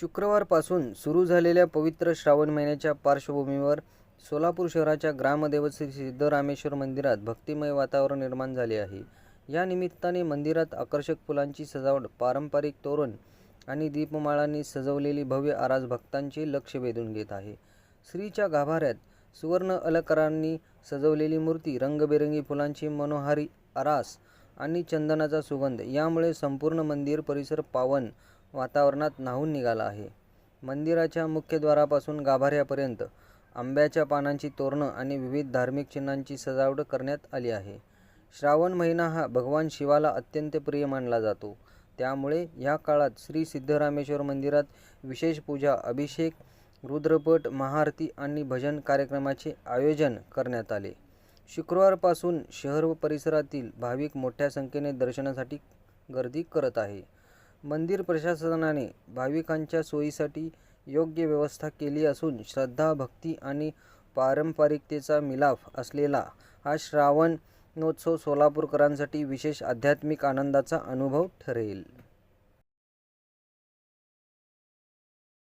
शुक्रवारपासून सुरू झालेल्या पवित्र श्रावण महिन्याच्या पार्श्वभूमीवर सोलापूर शहराच्या ग्रामदैवत श्री सिद्धरामेश्वर मंदिरात भक्तिमय वातावरण निर्माण झाले आहे. या निमित्ताने मंदिरात आकर्षक फुलांची सजावट पारंपरिक तोरण आणि दीपमाळांनी सजवलेली भव्य आरास भक्तांचे लक्ष वेधून घेत आहे. श्रीच्या गाभाऱ्यात सुवर्ण अलंकारांनी सजवलेली मूर्ती रंगबेरंगी फुलांची मनोहारी आरास आणि चंदनाचा सुगंध यामुळे संपूर्ण मंदिर परिसर पावन वातावरणात न्हावून निघाला आहे. मंदिराच्या मुख्यद्वारापासून गाभाऱ्यापर्यंत आंब्याच्या पानांची तोरणं आणि विविध धार्मिक चिन्हांची सजावट करण्यात आली आहे. श्रावण महिना हा भगवान शिवाला अत्यंत प्रिय मानला जातो. त्यामुळे या काळात श्री सिद्धरामेश्वर मंदिरात विशेष पूजा अभिषेक रुद्रपट महाआरती आणि भजन कार्यक्रमाचे आयोजन करण्यात आले. शुक्रवारपासून शहर व परिसरातील भाविक मोठ्या संख्येने दर्शनासाठी गर्दी करत आहे. मंदिर प्रशासनाने भाविकांच्या सोयीसाठी योग्य व्यवस्था केली असून श्रद्धा भक्ती आणि पारंपरिकतेचा मिलाफ असलेला हा श्रावणोत्सव सोलापूरकरांसाठी विशेष आध्यात्मिक आनंदाचा अनुभव ठरेल.